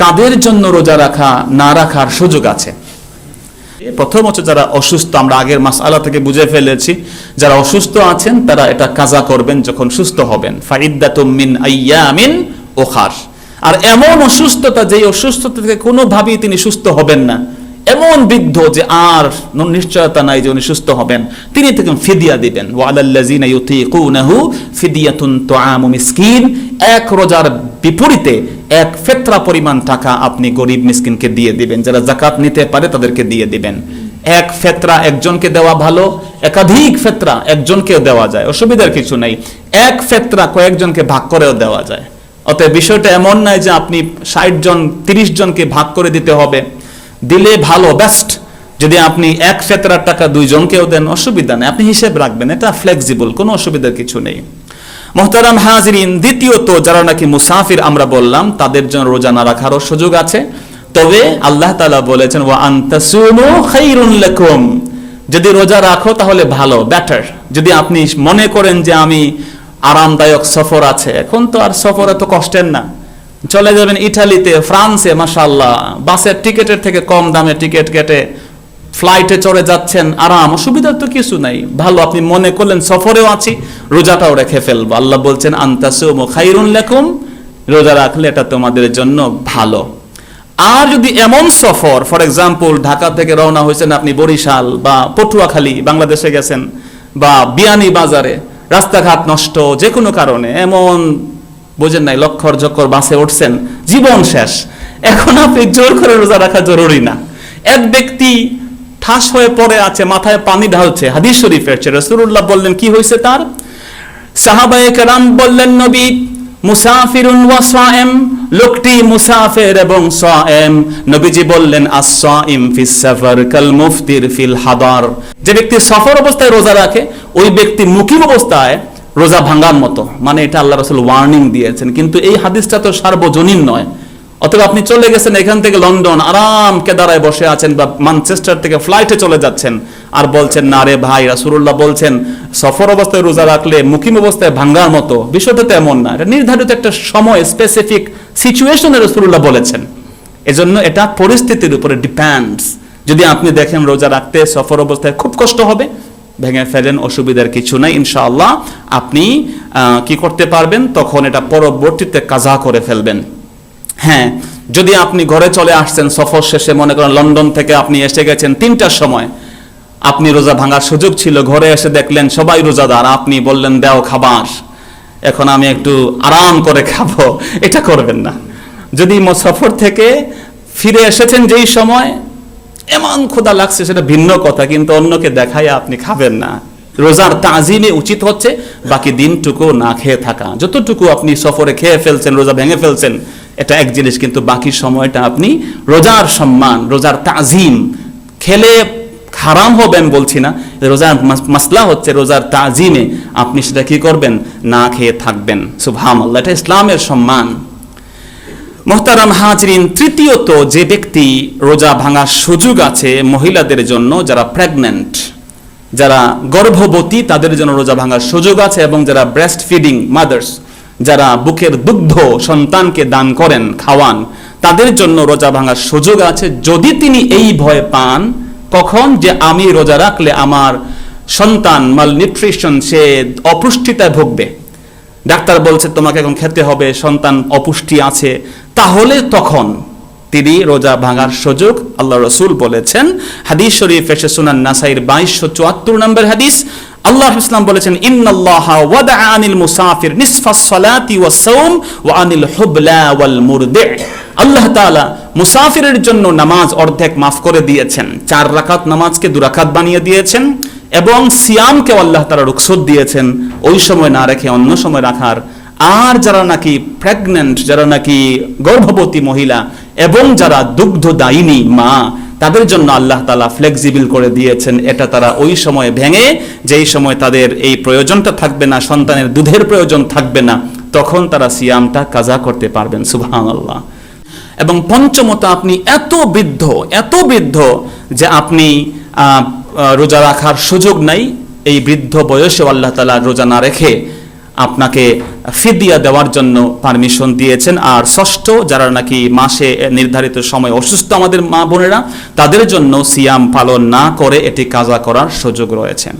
কাদের জন্য রোজা রাখা, না রাখার সুযোগ আছে? প্রথম হচ্ছে যারা অসুস্থ, আমরা আগের মাস আলা থেকে বুঝে ফেলেছি, যারা অসুস্থ আছেন, তারা এটা কাজা করবেন যখন সুস্থ হবেন। ফাইদ্দাতুম মিন আইয়ামিন ওখার। আর এমন অসুস্থতা, যেই অসুস্থতা থেকে কোনোভাবেই তিনি সুস্থ হবেন না। এমন বৃদ্ধ যে আর নিশ্চয়তা নাই যে উনি সুস্থ হবেন। তিনি থেকে ফিদিয়া দিবেন। ওয়ালাল্লাযিনা ইউতিকুনাহু ফিদিয়াতুন তুআমু মিসকিন। এক রোজার বিপরীতে এক ফেতরা পরিমাণ টাকা আপনি গরিব মিসকিনকে দিয়ে দিবেন। যারা জাকাত নিতে পারে তাদেরকে দিয়ে দিবেন। এক ফেতরা একজনকে দেওয়া ভালো, একাধিক ফেতরা একজনকেও দেওয়া যায়। অসুবিধার কিছু নেই। এক ফেতরা কয়েকজনকে ভাগ করেও দেওয়া যায়। অতএব বিষয়টা এমন নয় যে আপনি ষাট জন, তিরিশ জনকে ভাগ করে দিতে হবে। দিলে ভালো বেস্ট যদি আপনি এক ফেতরার টাকা দুইজনকেও দেন, অসুবিধা নেই। আপনি হিসেব রাখবেন, এটা ফ্লেক্সিবল কোনো অসুবিধার কিছু নেই। মোহতারাম হাজরিন, দ্বিতীয়ত যারা নাকি মুসাফির আমরা বললাম, তাদের জন্য রোজা না রাখারও সুযোগ আছে। তবে আল্লাহ তাআলা বলেছেন, ওয়া আনতাসুমু খাইরুন লাকুম। যদি রোজা রাখো তাহলে ভালো বেটার যদি আপনি মনে করেন যে আমি আরামদায়ক সফর আছে, এখন তো আর সফর এত কষ্টের না। চলে যাবেন ইটালিতে, ফ্রান্সে মাশাল্লাহ বাসের টিকেটের থেকে কম দামে টিকিট কেটে ফ্লাইটে চড়ে যাচ্ছেন, আরাম, অসুবিধার তো কিছু নাই। ভালো, আপনি মনে করলেন সফরেও আছি, রোজাটাও রেখে ফেলব। আল্লাহ বলছেন আন্তাসুম খাইরুন লেকুম রোজা রাখলে এটা তোমাদের জন্য ভালো। আর যদি এমন সফর ফর এক্সাম্পল ঢাকা থেকে রওনা হয়েছেন আপনি বরিশাল বা পটুয়াখালী, বাংলাদেশে গেছেন, বা বিয়ানি বাজারে, রাস্তাঘাট নষ্ট যে কোনো কারণে, এমন, বোঝেন নাই লক্ষর জক্কর বাসে উঠছেন, জীবন শেষ। এখন আপনি জোর করে রোজা রাখা জরুরি না। এক ব্যক্তি ঠাস হয়ে পড়ে আছে, মাথায় পানি ঢালছে। হাদিস শরীফের চেয়ে রসুল্লাহ বললেন, কি হয়েছে তার? সাহাবায়ে কেরাম বললেন, নবী, মুসাফিরুন ওয়া সায়েম লোকটি মুসাফির এবং সায়েম নবীজি বললেন আস-সাইম সাফার কাল মুফতির ফিল হাদার। যে ব্যক্তি সফর অবস্থায় রোজা রাখে, ওই ব্যক্তি মুকিম অবস্থায় রোজা ভাঙার মতো। মানে এটা আল্লাহ রাসূল ওয়ার্নিং দিয়েছেন। কিন্তু এই হাদিসটা তো সার্বজনীন নয়। অথবা আপনি চলে গেছেন এখান থেকে লন্ডন, আরাম কেদারায় বসে আছেন বা মানচেস্টার থেকে ফ্লাইটে চলে যাচ্ছেন আর বলছেন, না রে ভাই রাসুল্লাহ বলছেন, সফর অবস্থায় রোজা রাখলে মুকিম অবস্থায় ভাঙ্গার মতো। বিষয়টা তো এমন না। এটা নির্ধারিত একটা সময় স্পেসিফিক সিচুয়েশনে রসুল্লাহ বলেছেন। এজন্য এটা পরিস্থিতির উপরে ডিপেন্ডস যদি আপনি দেখেন রোজা রাখতে সফর অবস্থায় খুব কষ্ট হবে, ভেঙে ফেলেন, অসুবিধার কিছু নাই, ইনশাআল্লাহ আপনি কি করতে পারবেন? তখন এটা পরবর্তীতে কাজা করে ফেলবেন। হ্যাঁ যদি আপনি ঘরে চলে আসছেন, সফর শেষে মনে করেন লন্ডন থেকে আপনি এসে গেছেন, তিনটার সময় আপনি রোজা ভাঙার সুযোগ ছিল, ঘরে এসে দেখলেন সবাই রোজাদার, আপনি বললেন, দেও খাবার, এখন আমি একটু আরাম করে খাব। এটা করবেন না। যদি সফর থেকে ফিরে এসেছেন যেই সময়, এমন ক্ষুদা লাগছে, সেটা ভিন্ন কথা, কিন্তু অন্যকে দেখায় আপনি খাবেন না। রোজার তাজিমে উচিত হচ্ছে, বাকি দিনটুকু না খেয়ে থাকা। যতটুকু আপনি সফরে খেয়ে ফেলছেন, রোজা ভেঙে ফেলছেন এটা এক জিনিস, কিন্তু বাকি সময়টা আপনি রোজার সম্মান, রোজার তাজিম, খেলে হারাম হবেন বলছি না, রোজার মাসলা হচ্ছে রোজার তাজিমে আপনি সেটা কি করবেন? না খেয়ে থাকবেন। সুবহান আল্লাহ এটা ইসলামের সম্মান। মোহতারাম হাজরিন, তৃতীয়ত যে ব্যক্তি রোজা ভাঙার সুযোগ আছে মহিলাদের জন্য, যারা প্রেগন্যান্ট যারা গর্ভবতী, তাদের জন্য রোজা ভাঙার সুযোগ আছে এবং যারা ব্রেস্ট ফিডিং মাদার্স যারা বুকের দুগ্ধ সন্তানকে দান করেন, খাওয়ান, তাদের জন্য রোজা ভাঙার সুযোগ আছে। যদি তিনি এই ভয় পান, কখন যে আমি রোজা রাখলে আমার সন্তান মাল নিউট্রিশন সে অপুষ্টিতায় ভুগবে। ডাক্তার বলছে, তোমাকে এখন খেতে হবে, সন্তান অপুষ্টি আছে। তাহলে তখন তিনি রোজা ভাঙার সুযোগ আল্লাহ রসুল বলেছেন। হাদিস শরীফ এসে সুনান নাসাইর বাইশশো চুয়াত্তর নম্বর হাদিস। আল্লাহ ইসলাম বলেছেন, ইন্নাল্লাহ ওয়াদা আনিল মুসাফির নিসফাস সালাতি ওয়াস সাওম ওয়া আনিল হুবলা ওয়াল মুরদি. আল্লাহ তাআলা মুসাফিরের জন্য নামাজ অর্ধেক মাফ করে দিয়েছেন, চার রাকাত নামাজকে দু রাকাত বানিয়ে দিয়েছেন এবং সিয়ামকে আল্লাহ তারা রুকসত দিয়েছেন, ওই সময় না রেখে অন্য সময় রাখার। আর যারা নাকি প্রেগনেন্ট যারা নাকি গর্ভবতী মহিলা এবং যারা দুগ্ধদায়িনী মা তাদের জন্য আল্লাহ তালা ফ্লেক্সিবল করে দিয়েছেন। এটা তারা ওই সময় ভেঙে, যেই সময় তাদের এই প্রয়োজনটা থাকবে না, সন্তানের দুধের প্রয়োজন থাকবে না, তখন তারা সিয়ামটা কাজা করতে পারবেন সুবহান আল্লাহ এবং পঞ্চমত, আপনি এত বৃদ্ধ এত বৃদ্ধ যে আপনি রোজা রাখার সুযোগ নাই, এই বৃদ্ধ বয়সে আল্লাহ তালা রোজা না রেখে আপনাকে ফিদিয়া দেওয়ার জন্য পারমিশন দিয়েছেন। আর ষষ্ঠ, যারা নাকি মাসে নির্ধারিত সময় অসুস্থ আমাদের মা বোনেরা, তাদের জন্য সিয়াম পালন না করে এটি কাজা করার সুযোগ রয়েছে।